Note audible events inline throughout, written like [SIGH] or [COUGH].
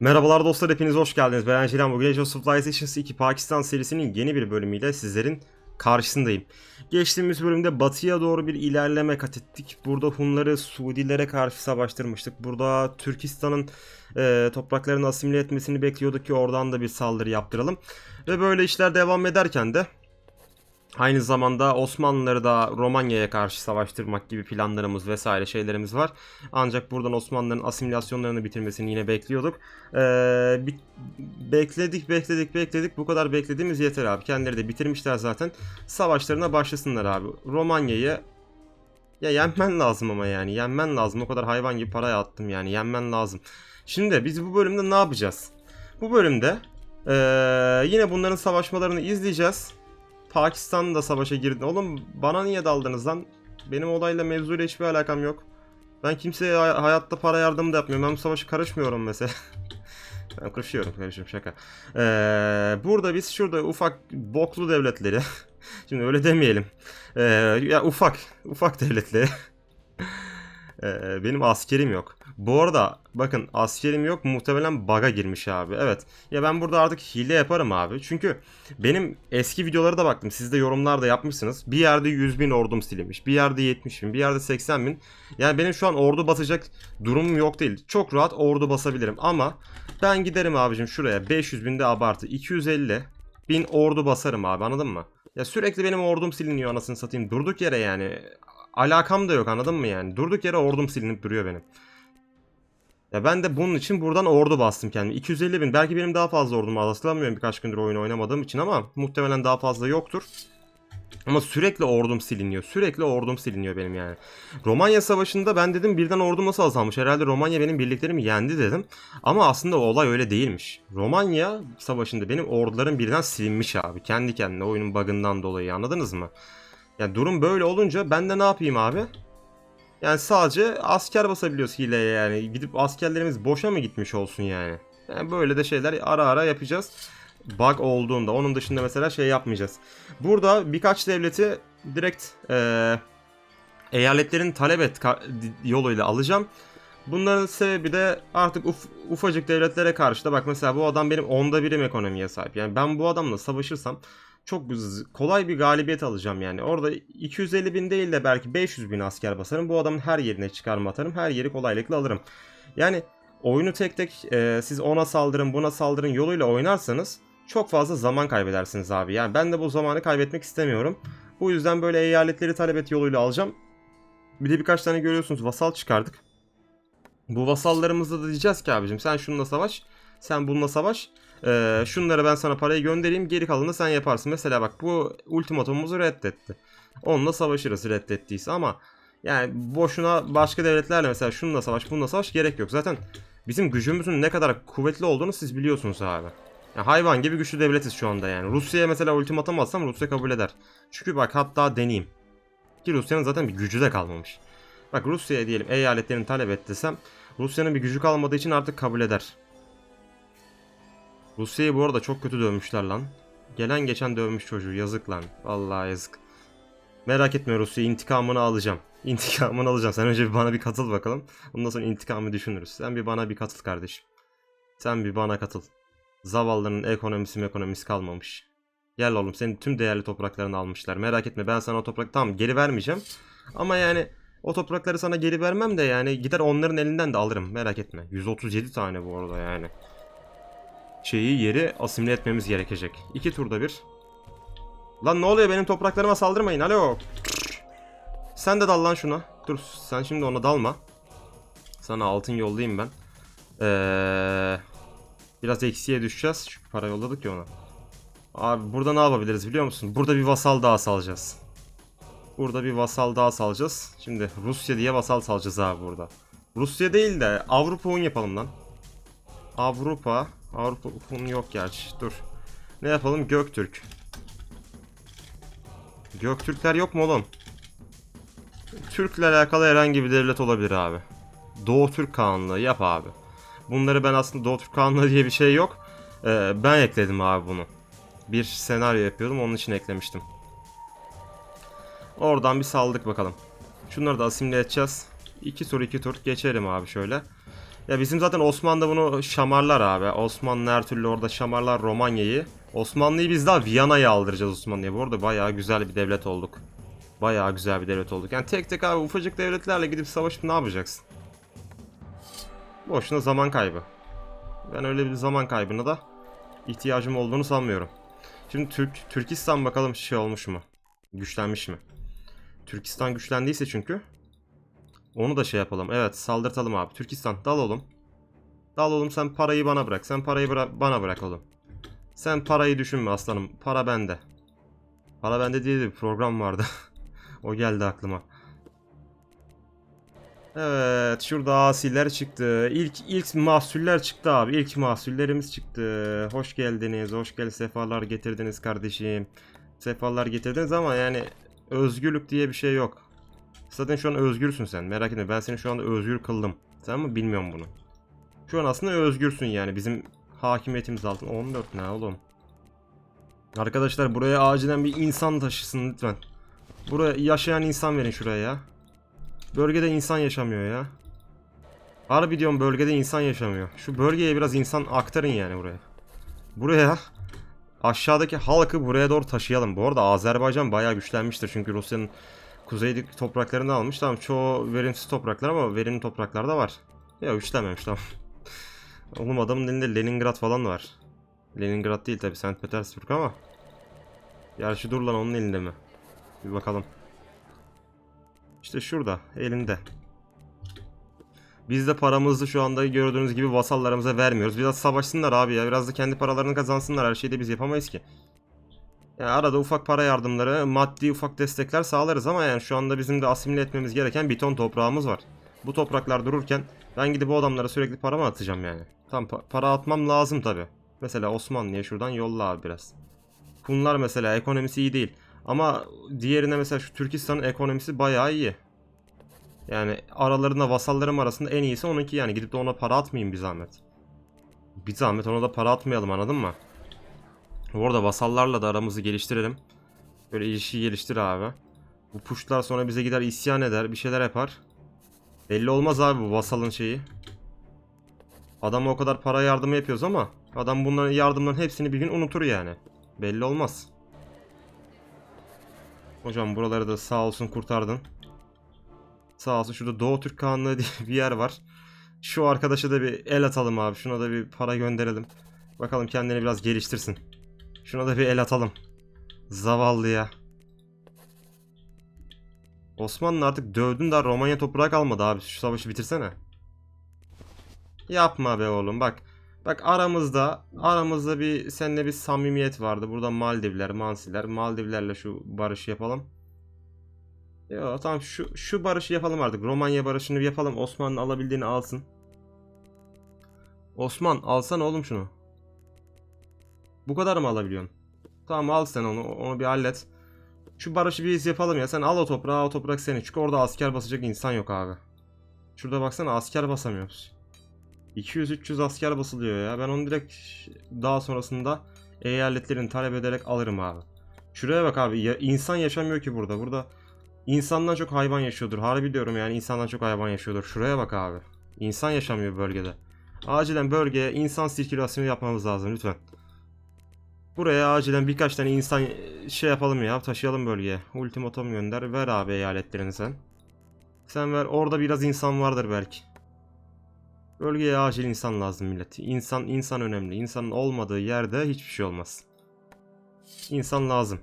Merhabalar dostlar hepiniz hoş geldiniz. Ben Cihan bugün Age of Civilizations 2 Pakistan serisinin yeni bir bölümüyle sizlerin karşısındayım. Geçtiğimiz bölümde batıya doğru bir ilerleme kat ettik. Burada Hunları Suudilere karşı savaştırmıştık. Burada Türkistan'ın e, topraklarını asimile etmesini bekliyorduk ki oradan da bir saldırı yaptıralım. Ve böyle işler devam ederken de Aynı zamanda Osmanlıları da Romanya'ya karşı savaştırmak gibi planlarımız vesaire şeylerimiz var. Ancak buradan Osmanlıların asimilasyonlarını bitirmesini yine bekliyorduk. Ee, bekledik bekledik bekledik bu kadar beklediğimiz yeter abi. Kendileri de bitirmişler zaten. Savaşlarına başlasınlar abi. Romanya'yı ya yenmen lazım ama yani yenmen lazım. O kadar hayvan gibi paraya attım yani yenmen lazım. Şimdi biz bu bölümde ne yapacağız? Bu bölümde ee, yine bunların savaşmalarını izleyeceğiz. Pakistan da savaşa girdi. Oğlum bana niye daldınız lan? Benim olayla mevzuyla hiçbir alakam yok. Ben kimseye hay- hayatta para yardımı da yapmıyorum. Ben bu savaşa karışmıyorum mesela. [LAUGHS] ben karışıyorum, karışıyorum şaka. Ee, burada biz şurada ufak boklu devletleri. [LAUGHS] Şimdi öyle demeyelim. Ee, ya ufak, ufak devletleri. [LAUGHS] Ee, benim askerim yok. Bu arada bakın askerim yok muhtemelen bug'a girmiş abi. Evet. Ya ben burada artık hile yaparım abi. Çünkü benim eski videolara da baktım. Siz de yorumlarda yapmışsınız. Bir yerde 100 bin ordum silinmiş. Bir yerde 70 bin. Bir yerde 80 bin. Yani benim şu an ordu basacak durumum yok değil. Çok rahat ordu basabilirim. Ama ben giderim abicim şuraya. 500 binde abartı. 250 bin ordu basarım abi anladın mı? Ya sürekli benim ordum siliniyor anasını satayım. Durduk yere yani. Alakam da yok anladın mı yani? Durduk yere ordum silinip duruyor benim. Ya ben de bunun için buradan ordu bastım kendime. 250 bin. Belki benim daha fazla ordum var. Hatırlamıyorum birkaç gündür oyun oynamadığım için ama muhtemelen daha fazla yoktur. Ama sürekli ordum siliniyor. Sürekli ordum siliniyor benim yani. Romanya Savaşı'nda ben dedim birden ordum nasıl azalmış? Herhalde Romanya benim birliklerimi yendi dedim. Ama aslında olay öyle değilmiş. Romanya Savaşı'nda benim ordularım birden silinmiş abi. Kendi kendine oyunun bug'ından dolayı anladınız mı? Ya durum böyle olunca ben de ne yapayım abi? Yani sadece asker basabiliyoruz hileye yani. Gidip askerlerimiz boşa mı gitmiş olsun yani? Yani böyle de şeyler ara ara yapacağız. Bug olduğunda. Onun dışında mesela şey yapmayacağız. Burada birkaç devleti direkt eee eyaletlerin talep et yoluyla alacağım. Bunların sebebi de artık uf- ufacık devletlere karşı da bak mesela bu adam benim onda birim ekonomiye sahip. Yani ben bu adamla savaşırsam çok kolay bir galibiyet alacağım yani. Orada 250 bin değil de belki 500 bin asker basarım. Bu adamın her yerine çıkarma atarım. Her yeri kolaylıkla alırım. Yani oyunu tek tek e, siz ona saldırın buna saldırın yoluyla oynarsanız çok fazla zaman kaybedersiniz abi. Yani ben de bu zamanı kaybetmek istemiyorum. Bu yüzden böyle eyaletleri talep et yoluyla alacağım. Bir de birkaç tane görüyorsunuz vasal çıkardık. Bu vasallarımızda da diyeceğiz ki abicim sen şununla savaş. Sen bununla savaş. Ee, şunlara ben sana parayı göndereyim. Geri kalanını sen yaparsın. Mesela bak bu ultimatumumuzu reddetti. Onunla savaşırız reddettiyse ama yani boşuna başka devletlerle mesela şununla savaş bununla savaş gerek yok. Zaten bizim gücümüzün ne kadar kuvvetli olduğunu siz biliyorsunuz abi. Yani hayvan gibi güçlü devletiz şu anda yani. Rusya'ya mesela ultimatum atsam Rusya kabul eder. Çünkü bak hatta deneyeyim. Ki Rusya'nın zaten bir gücü de kalmamış. Bak Rusya'ya diyelim eyaletlerini talep et desem Rusya'nın bir gücü kalmadığı için artık kabul eder. Rusya'yı bu arada çok kötü dövmüşler lan. Gelen geçen dövmüş çocuğu yazık lan. Vallahi yazık. Merak etme Rusya intikamını alacağım. [LAUGHS] İntikamını alacağım. Sen önce bir bana bir katıl bakalım. Ondan sonra intikamı düşünürüz. Sen bir bana bir katıl kardeşim. Sen bir bana katıl. Zavallıların ekonomisi ekonomisi kalmamış. Gel oğlum senin tüm değerli topraklarını almışlar. Merak etme ben sana o toprak tamam geri vermeyeceğim. Ama yani o toprakları sana geri vermem de yani gider onların elinden de alırım. Merak etme. 137 tane bu arada yani. Şeyi yeri asimile etmemiz gerekecek. İki turda bir. Lan ne oluyor benim topraklarıma saldırmayın alo. Sen de dal lan şuna. Dur sen şimdi ona dalma. Sana altın yollayayım ben. Ee, biraz eksiye düşeceğiz. Çünkü para yolladık ya ona. Abi burada ne yapabiliriz biliyor musun? Burada bir vasal daha salacağız. Burada bir vasal daha salacağız. Şimdi Rusya diye vasal salacağız abi burada. Rusya değil de Avrupa un yapalım lan. Avrupa. Avrupa un yok gerçi. Dur. Ne yapalım? Göktürk. Göktürkler yok mu oğlum? Türk'le alakalı herhangi bir devlet olabilir abi. Doğu Türk Kanunluğu yap abi. Bunları ben aslında Doğu Türk Kanunluğu diye bir şey yok. Ee, ben ekledim abi bunu. Bir senaryo yapıyordum onun için eklemiştim. Oradan bir saldık bakalım. Şunları da asimile edeceğiz. 2 tur 2 tur geçerim abi şöyle. Ya bizim zaten Osmanlı bunu şamarlar abi. Osmanlı her türlü orada şamarlar Romanya'yı. Osmanlı'yı biz daha Viyana'ya aldıracağız Osmanlı'ya. Bu arada bayağı güzel bir devlet olduk. Bayağı güzel bir devlet olduk. Yani tek tek abi ufacık devletlerle gidip savaşıp ne yapacaksın? Boşuna zaman kaybı. Ben öyle bir zaman kaybına da ihtiyacım olduğunu sanmıyorum. Şimdi Türk Türkistan bakalım şey olmuş mu? Güçlenmiş mi? Türkistan güçlendiyse çünkü onu da şey yapalım. Evet saldırtalım abi. Türkistan dal oğlum. Dal oğlum sen parayı bana bırak. Sen parayı bıra- bana bırak oğlum. Sen parayı düşünme aslanım. Para bende. Para bende diye bir program vardı. [LAUGHS] o geldi aklıma. Evet şurada asiller çıktı. İlk ilk mahsuller çıktı abi. İlk mahsullerimiz çıktı. Hoş geldiniz. Hoş gel sefalar getirdiniz kardeşim. Sefalar getirdiniz ama yani özgürlük diye bir şey yok. Zaten şu an özgürsün sen. Merak etme ben seni şu anda özgür kıldım. Sen mi bilmiyorum bunu. Şu an aslında özgürsün yani bizim hakimiyetimiz altında. 14 ne oğlum? Arkadaşlar buraya acilen bir insan taşısın lütfen. Buraya yaşayan insan verin şuraya ya. Bölgede insan yaşamıyor ya. Harbi diyorum bölgede insan yaşamıyor. Şu bölgeye biraz insan aktarın yani buraya. Buraya aşağıdaki halkı buraya doğru taşıyalım. Bu arada Azerbaycan bayağı güçlenmiştir çünkü Rusya'nın kuzeydeki topraklarını almış. Tamam çoğu verimsiz topraklar ama verimli topraklar da var. Ya güçlenmemiş tamam. [LAUGHS] Oğlum adamın elinde Leningrad falan var. Leningrad değil tabi St. Petersburg ama. Gerçi dur lan onun elinde mi? Bir bakalım. İşte şurada elinde. Biz de paramızı şu anda gördüğünüz gibi vasallarımıza vermiyoruz. Biraz savaşsınlar abi ya. Biraz da kendi paralarını kazansınlar. Her şeyi de biz yapamayız ki. Yani arada ufak para yardımları, maddi ufak destekler sağlarız ama yani şu anda bizim de asimile etmemiz gereken bir ton toprağımız var. Bu topraklar dururken ben gidip o adamlara sürekli para mı atacağım yani? Tam pa- para atmam lazım tabi. Mesela Osmanlı'ya şuradan yolla abi biraz. Hunlar mesela ekonomisi iyi değil. Ama diğerine mesela şu Türkistan'ın ekonomisi bayağı iyi. Yani aralarında vasallarım arasında en iyisi onunki yani. Gidip de ona para atmayayım bir zahmet. Bir zahmet ona da para atmayalım anladın mı? Bu arada vasallarla da aramızı geliştirelim. Böyle ilişki geliştir abi. Bu puşlar sonra bize gider isyan eder bir şeyler yapar. Belli olmaz abi bu vasalın şeyi. Adama o kadar para yardımı yapıyoruz ama adam bunların yardımların hepsini bir gün unutur yani. Belli olmaz. Hocam buraları da sağ olsun kurtardın. Sağ olsun şurada Doğu Türk Kağanlığı diye bir yer var. Şu arkadaşa da bir el atalım abi. Şuna da bir para gönderelim. Bakalım kendini biraz geliştirsin. Şuna da bir el atalım. Zavallı ya. Osmanlı artık dövdün daha Romanya toprağı kalmadı abi. Şu savaşı bitirsene. Yapma be oğlum bak. Bak aramızda aramızda bir seninle bir samimiyet vardı. Burada Maldivler, Mansiler. Maldivlerle şu barışı yapalım. Ya tamam şu şu barışı yapalım artık. Romanya barışını yapalım. Osmanlı alabildiğini alsın. Osman alsana oğlum şunu. Bu kadar mı alabiliyorsun? Tamam al sen onu. Onu bir hallet. Şu barışı bir yapalım ya. Sen al o toprağı, o toprak senin. Çünkü orada asker basacak insan yok abi. Şurada baksana asker basamıyoruz. 200-300 asker basılıyor ya. Ben onu direkt daha sonrasında eyaletlerini talep ederek alırım abi. Şuraya bak abi. Ya, insan yaşamıyor ki burada. Burada insandan çok hayvan yaşıyordur. Harbi diyorum yani insandan çok hayvan yaşıyordur. Şuraya bak abi. İnsan yaşamıyor bölgede. Acilen bölgeye insan sirkülasyonu yapmamız lazım lütfen. Buraya acilen birkaç tane insan e, şey yapalım ya taşıyalım bölgeye. Ultimatum gönder ver abi eyaletlerini sen. Sen ver orada biraz insan vardır belki. Bölgeye acil insan lazım millet. İnsan insan önemli. İnsanın olmadığı yerde hiçbir şey olmaz. İnsan lazım.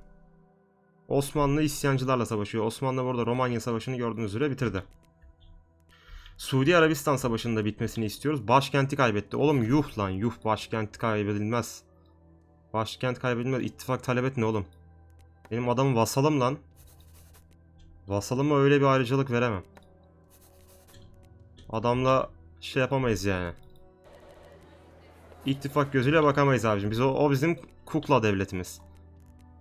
Osmanlı isyancılarla savaşıyor. Osmanlı burada Romanya Savaşı'nı gördüğünüz üzere bitirdi. Suudi Arabistan Savaşı'nın da bitmesini istiyoruz. Başkenti kaybetti. Oğlum yuh lan yuh başkent kaybedilmez. Başkent kaybedilmez. İttifak talep et ne oğlum? Benim adamım vasalım lan. Vasalıma öyle bir ayrıcalık veremem. Adamla şey yapamayız yani. İttifak gözüyle bakamayız abicim. Biz o, o bizim kukla devletimiz.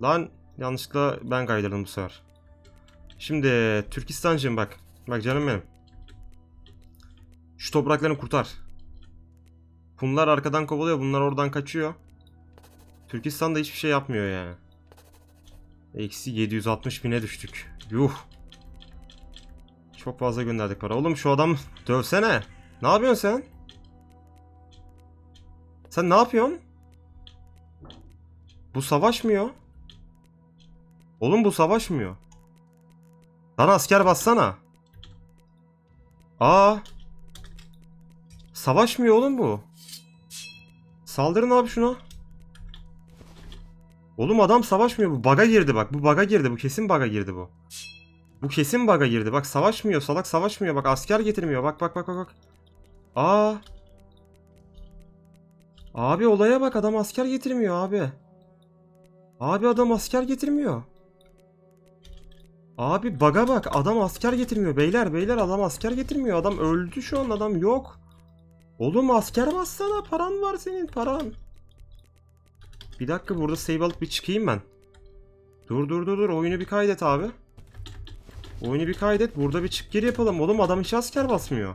Lan yanlışlıkla ben kaydırdım bu sefer. Şimdi Türkistancığım bak. Bak canım benim. Şu topraklarını kurtar. Bunlar arkadan kovalıyor. Bunlar oradan kaçıyor. Türkistan da hiçbir şey yapmıyor yani. Eksi 760 bine düştük. Yuh. Çok fazla gönderdik para. Oğlum şu adam [LAUGHS] dövsene. Ne yapıyorsun sen? Sen ne yapıyorsun? Bu savaşmıyor. Oğlum bu savaşmıyor. Lan asker bassana. Aa. Savaşmıyor oğlum bu. Saldırın abi şuna. Oğlum adam savaşmıyor bu. Baga girdi bak. Bu baga girdi. Bu kesin baga girdi bu. Bu kesin baga girdi. Bak savaşmıyor. Salak savaşmıyor. Bak asker getirmiyor. Bak bak bak bak bak. Aa. Abi olaya bak adam asker getirmiyor abi. Abi adam asker getirmiyor. Abi baga bak adam asker getirmiyor beyler beyler adam asker getirmiyor adam öldü şu an adam yok. Oğlum asker bassana paran var senin paran. Bir dakika burada save alıp bir çıkayım ben. Dur dur dur dur oyunu bir kaydet abi. Oyunu bir kaydet burada bir çık geri yapalım oğlum adam hiç asker basmıyor.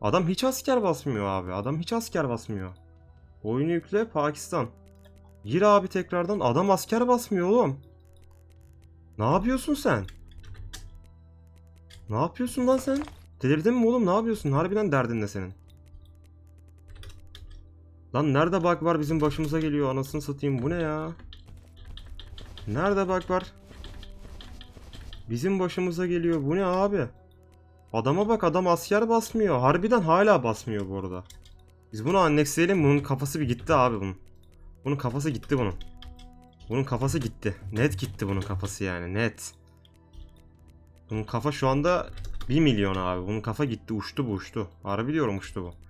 Adam hiç asker basmıyor abi adam hiç asker basmıyor. Oyunu yükle Pakistan. Gir abi tekrardan adam asker basmıyor oğlum. Ne yapıyorsun sen? Ne yapıyorsun lan sen? Delirdin mi oğlum? Ne yapıyorsun? Harbiden derdin ne senin? Lan nerede bug var bizim başımıza geliyor anasını satayım bu ne ya? Nerede bug var? Bizim başımıza geliyor bu ne abi? Adama bak adam asker basmıyor. Harbiden hala basmıyor bu arada. Biz bunu annexleyelim bunun kafası bir gitti abi bunun. Bunun kafası gitti bunun. Bunun kafası gitti. Net gitti bunun kafası yani net. Bunun kafa şu anda 1 milyon abi. Bunun kafa gitti uçtu bu uçtu. Harbi diyorum uçtu bu.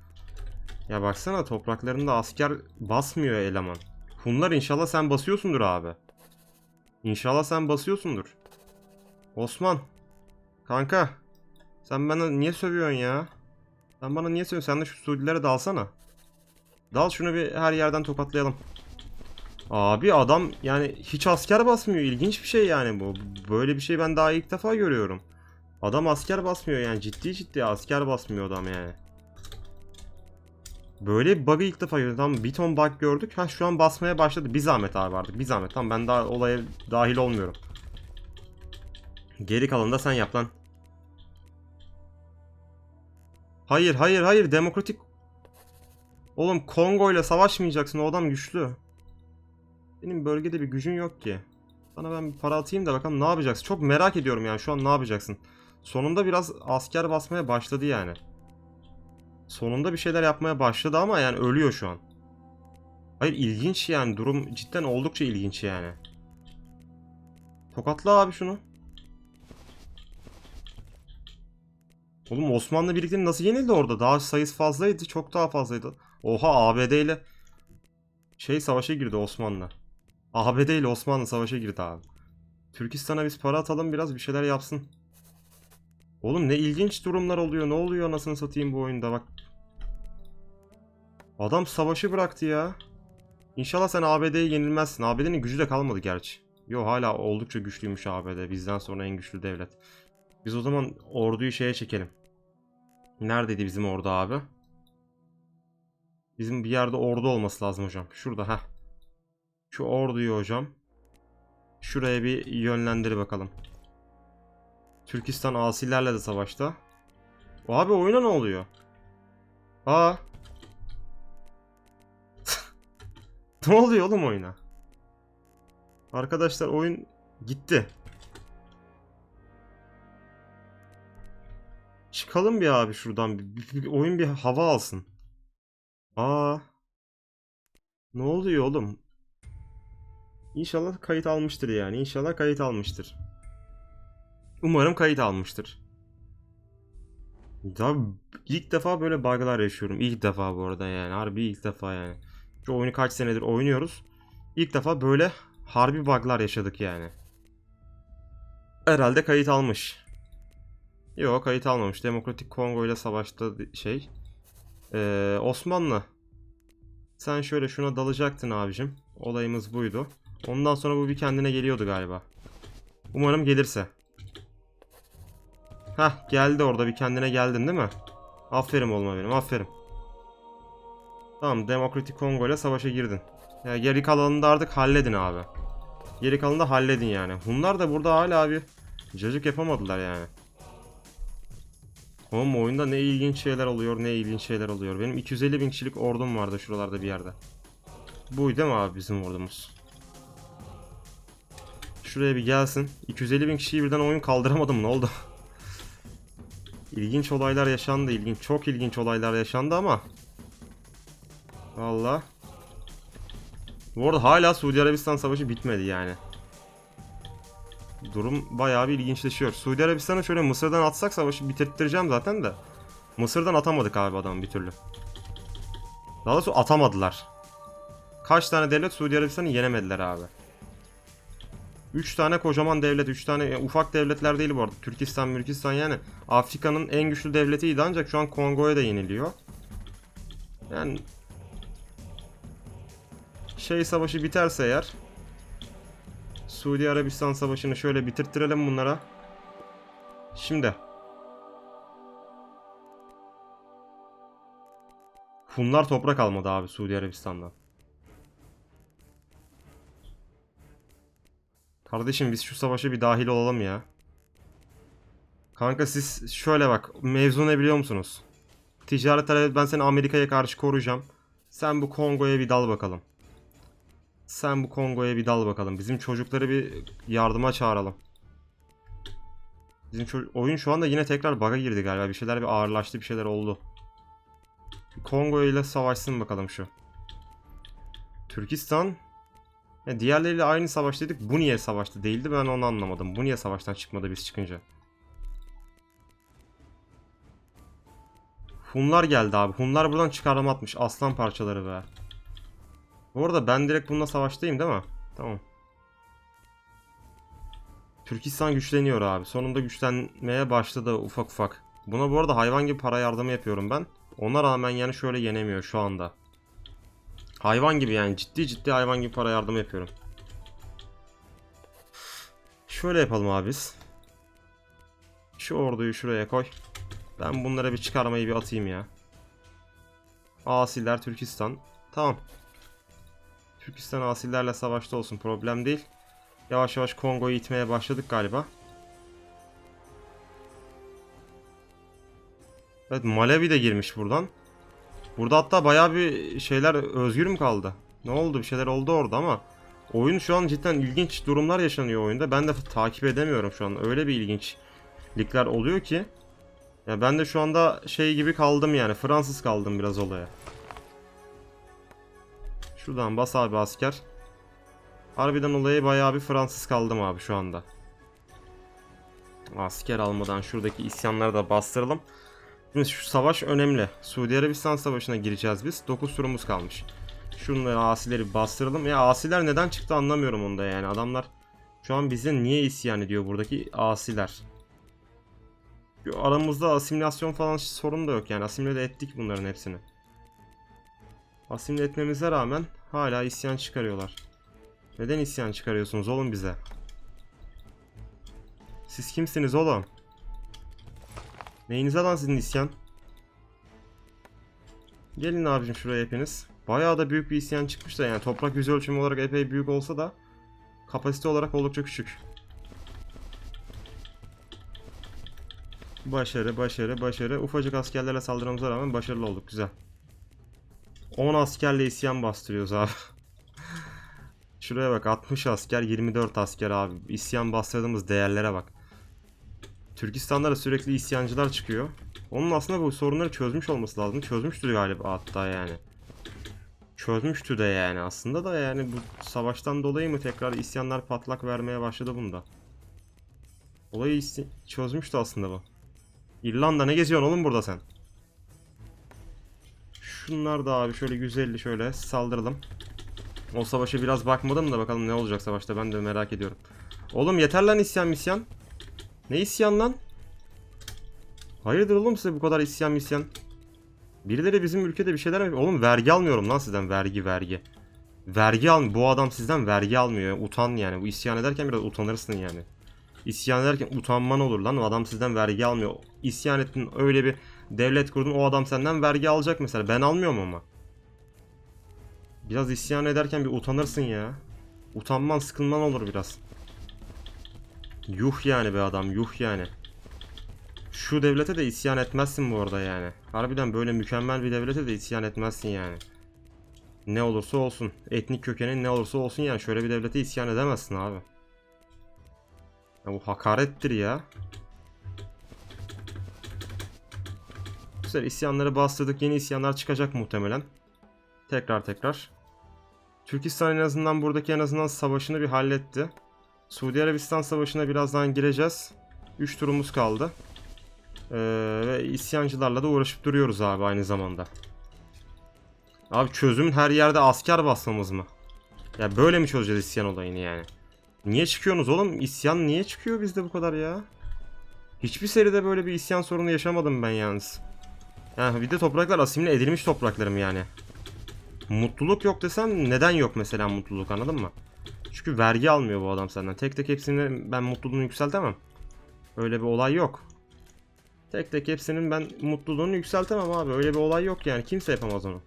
Ya baksana topraklarında asker basmıyor eleman. Hunlar inşallah sen basıyorsundur abi. İnşallah sen basıyorsundur. Osman. Kanka. Sen bana niye sövüyorsun ya? Sen bana niye sövüyorsun? Sen de şu Suudilere dalsana. Dal şunu bir her yerden tokatlayalım. Abi adam yani hiç asker basmıyor. İlginç bir şey yani bu. Böyle bir şey ben daha ilk defa görüyorum. Adam asker basmıyor yani ciddi ciddi asker basmıyor adam yani. Böyle bir bug'ı ilk defa gördüm. Tamam bir ton bug gördük. Ha şu an basmaya başladı. Bir zahmet abi artık. Bir zahmet. Tamam ben daha olaya dahil olmuyorum. Geri kalanı da sen yap lan. Hayır hayır hayır demokratik. Oğlum Kongo ile savaşmayacaksın. O adam güçlü. Benim bölgede bir gücün yok ki. Sana ben bir para atayım da bakalım ne yapacaksın. Çok merak ediyorum yani şu an ne yapacaksın. Sonunda biraz asker basmaya başladı yani. Sonunda bir şeyler yapmaya başladı ama yani ölüyor şu an. Hayır ilginç yani durum cidden oldukça ilginç yani. Tokatla abi şunu. Oğlum Osmanlı birlikleri nasıl yenildi orada? Daha sayısı fazlaydı. Çok daha fazlaydı. Oha ABD ile şey savaşa girdi Osmanlı. ABD ile Osmanlı savaşa girdi abi. Türkistan'a biz para atalım biraz bir şeyler yapsın. Oğlum ne ilginç durumlar oluyor. Ne oluyor anasını satayım bu oyunda bak. Adam savaşı bıraktı ya. İnşallah sen ABD'ye yenilmezsin. ABD'nin gücü de kalmadı gerçi. Yo hala oldukça güçlüymüş ABD. Bizden sonra en güçlü devlet. Biz o zaman orduyu şeye çekelim. Neredeydi bizim ordu abi? Bizim bir yerde ordu olması lazım hocam. Şurada ha. Şu orduyu hocam. Şuraya bir yönlendir bakalım. Türkistan asilerle de savaşta. Abi oyuna ne oluyor? Aa. [LAUGHS] ne oluyor oğlum oyuna? Arkadaşlar oyun gitti. Çıkalım bir abi şuradan. Bir, bir- bir oyun bir hava alsın. Aa. Ne oluyor oğlum? İnşallah kayıt almıştır yani. İnşallah kayıt almıştır. Umarım kayıt almıştır. Ya ilk defa böyle bug'lar yaşıyorum. İlk defa bu arada yani. Harbi ilk defa yani. Şu oyunu kaç senedir oynuyoruz. İlk defa böyle harbi bug'lar yaşadık yani. Herhalde kayıt almış. Yok kayıt almamış. Demokratik Kongo ile savaşta şey. Ee, Osmanlı. Sen şöyle şuna dalacaktın abicim. Olayımız buydu. Ondan sonra bu bir kendine geliyordu galiba. Umarım gelirse. Hah geldi orada bir kendine geldin değil mi? Aferin olma benim aferin. Tamam Demokratik Kongo ile savaşa girdin. Ya geri kalanını da artık halledin abi. Geri kalanını da halledin yani. Hunlar da burada hala bir cacık yapamadılar yani. Oğlum oyunda ne ilginç şeyler oluyor ne ilginç şeyler oluyor. Benim 250 bin kişilik ordum vardı şuralarda bir yerde. Buydu değil mi abi bizim ordumuz? Şuraya bir gelsin. 250 bin kişiyi birden oyun kaldıramadım ne oldu? [LAUGHS] İlginç olaylar yaşandı ilginç. Çok ilginç olaylar yaşandı ama. Valla. Bu arada hala Suudi Arabistan savaşı bitmedi yani. Durum bayağı bir ilginçleşiyor. Suudi Arabistan'ı şöyle Mısır'dan atsak savaşı bitirttireceğim zaten de. Mısır'dan atamadık abi adam bir türlü. Daha doğrusu atamadılar. Kaç tane devlet Suudi Arabistan'ı yenemediler abi. 3 tane kocaman devlet, 3 tane yani ufak devletler değil bu arada. Türkistan, Mürkistan yani Afrika'nın en güçlü devletiydi ancak şu an Kongo'ya da yeniliyor. Yani şey savaşı biterse eğer Suudi Arabistan savaşını şöyle bitirttirelim bunlara. Şimdi Hunlar toprak almadı abi Suudi Arabistan'dan. Kardeşim biz şu savaşa bir dahil olalım ya. Kanka siz şöyle bak mevzu ne biliyor musunuz? Ticaret evet ben seni Amerika'ya karşı koruyacağım. Sen bu Kongo'ya bir dal bakalım. Sen bu Kongo'ya bir dal bakalım. Bizim çocukları bir yardıma çağıralım. Bizim oyun şu anda yine tekrar bug'a girdi galiba. Bir şeyler bir ağırlaştı, bir şeyler oldu. Kongo ile savaşsın bakalım şu. Türkistan ya diğerleriyle aynı savaştaydık. Bu niye savaştı değildi ben onu anlamadım. Bu niye savaştan çıkmadı biz çıkınca? Hunlar geldi abi. Hunlar buradan çıkarma atmış. Aslan parçaları be. Bu arada ben direkt bununla savaştayım değil mi? Tamam. Türkistan güçleniyor abi. Sonunda güçlenmeye başladı ufak ufak. Buna bu arada hayvan gibi para yardımı yapıyorum ben. Ona rağmen yani şöyle yenemiyor şu anda. Hayvan gibi yani ciddi ciddi hayvan gibi para yardımı yapıyorum. Şöyle yapalım abi biz. Şu orduyu şuraya koy. Ben bunlara bir çıkarmayı bir atayım ya. Asiller Türkistan. Tamam. Türkistan asillerle savaşta olsun problem değil. Yavaş yavaş Kongo'yu itmeye başladık galiba. Evet Malevi de girmiş buradan. Burada hatta bayağı bir şeyler özgür mü kaldı? Ne oldu? Bir şeyler oldu orada ama oyun şu an cidden ilginç durumlar yaşanıyor oyunda. Ben de takip edemiyorum şu an. Öyle bir ilginçlikler oluyor ki. Ya ben de şu anda şey gibi kaldım yani. Fransız kaldım biraz olaya. Şuradan bas abi asker. Harbiden olayı bayağı bir Fransız kaldım abi şu anda. Asker almadan şuradaki isyanları da bastıralım. Şimdi şu savaş önemli. Suudi Arabistan savaşına gireceğiz biz. 9 turumuz kalmış. Şunları asileri bastıralım. Ya asiler neden çıktı anlamıyorum onda yani. Adamlar şu an bize niye isyan ediyor buradaki asiler. Aramızda asimilasyon falan sorun da yok yani. Asimile ettik bunların hepsini. Asimile etmemize rağmen hala isyan çıkarıyorlar. Neden isyan çıkarıyorsunuz oğlum bize? Siz kimsiniz oğlum? Neyinize lan sizin isyan? Gelin abicim şuraya hepiniz. Bayağı da büyük bir isyan çıkmış da yani toprak yüz ölçümü olarak epey büyük olsa da kapasite olarak oldukça küçük. Başarı, başarı, başarı. Ufacık askerlerle saldırmamıza rağmen başarılı olduk. Güzel. 10 askerle isyan bastırıyoruz abi. [LAUGHS] Şuraya bak 60 asker 24 asker abi. İsyan bastırdığımız değerlere bak. Türkistan'da da sürekli isyancılar çıkıyor. Onun aslında bu sorunları çözmüş olması lazım. Çözmüştür galiba hatta yani. Çözmüştü de yani aslında da yani bu savaştan dolayı mı tekrar isyanlar patlak vermeye başladı bunda. Olayı çözmüştü aslında bu. İrlanda ne geziyorsun oğlum burada sen? Şunlar da abi şöyle 150 şöyle saldıralım. O savaşa biraz bakmadım da bakalım ne olacak savaşta ben de merak ediyorum. Oğlum yeter lan isyan misyan. Ne isyan lan? Hayırdır oğlum size bu kadar isyan misyan? Birileri bizim ülkede bir şeyler mi? Oğlum vergi almıyorum lan sizden vergi vergi. Vergi al bu adam sizden vergi almıyor. Utan yani. Bu isyan ederken biraz utanırsın yani. İsyan ederken utanman olur lan. O adam sizden vergi almıyor. İsyan ettin öyle bir devlet kurdun o adam senden vergi alacak mesela. Ben almıyorum ama. Biraz isyan ederken bir utanırsın ya. Utanman sıkılman olur biraz. Yuh yani be adam yuh yani. Şu devlete de isyan etmezsin bu arada yani. Harbiden böyle mükemmel bir devlete de isyan etmezsin yani. Ne olursa olsun. Etnik kökenin ne olursa olsun yani. Şöyle bir devlete isyan edemezsin abi. Ya bu hakarettir ya. Güzel isyanları bastırdık. Yeni isyanlar çıkacak muhtemelen. Tekrar tekrar. Türkistan en azından buradaki en azından savaşını bir halletti. Suudi Arabistan savaşına birazdan gireceğiz. 3 turumuz kaldı. Ee, ve isyancılarla da uğraşıp duruyoruz abi aynı zamanda. Abi çözüm her yerde asker basmamız mı? Ya böyle mi çözeceğiz isyan olayını yani? Niye çıkıyorsunuz oğlum? İsyan niye çıkıyor bizde bu kadar ya? Hiçbir seride böyle bir isyan sorunu yaşamadım ben yalnız. Ha, bir de topraklar asimile edilmiş topraklarım yani. Mutluluk yok desem neden yok mesela mutluluk anladın mı? Çünkü vergi almıyor bu adam senden. Tek tek hepsini ben mutluluğunu yükseltemem. Öyle bir olay yok. Tek tek hepsinin ben mutluluğunu yükseltemem abi. Öyle bir olay yok yani. Kimse yapamaz onu.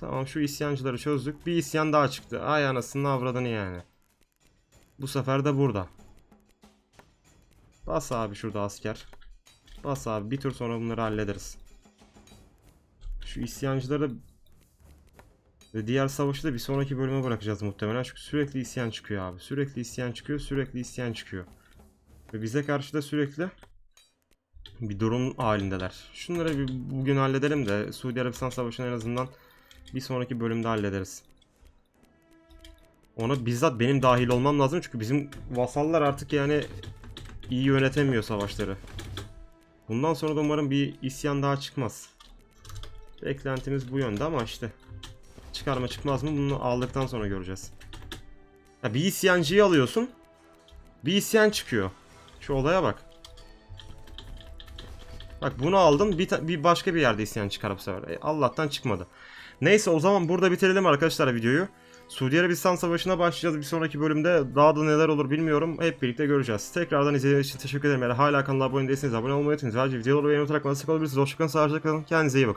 Tamam şu isyancıları çözdük. Bir isyan daha çıktı. Ay anasını avradını yani. Bu sefer de burada. Bas abi şurada asker. Bas abi bir tur sonra bunları hallederiz. Şu isyancıları ve diğer savaşı da bir sonraki bölüme bırakacağız muhtemelen. Çünkü sürekli isyan çıkıyor abi. Sürekli isyan çıkıyor, sürekli isyan çıkıyor. Ve bize karşı da sürekli bir durum halindeler. Şunları bir bugün halledelim de Suudi Arabistan Savaşı'nı en azından bir sonraki bölümde hallederiz. Ona bizzat benim dahil olmam lazım çünkü bizim vasallar artık yani iyi yönetemiyor savaşları. Bundan sonra da umarım bir isyan daha çıkmaz. Beklentimiz bu yönde ama işte çıkar mı çıkmaz mı bunu aldıktan sonra göreceğiz. Ya bir isyancıyı alıyorsun. Bir isyan çıkıyor. Şu olaya bak. Bak bunu aldım bir, bir başka bir yerde isyan çıkar bu sefer. E, Allah'tan çıkmadı. Neyse o zaman burada bitirelim arkadaşlar videoyu. Suudi Arabistan Savaşı'na başlayacağız bir sonraki bölümde. Daha da neler olur bilmiyorum. Hep birlikte göreceğiz. Tekrardan izlediğiniz için teşekkür ederim. Eğer hala kanala abone değilseniz abone olmayı unutmayın. Ayrıca videoları beğenmeyi unutarak bana sık olabilirsiniz. Hoşçakalın, sağlıcakla kalın. Kendinize iyi bakın.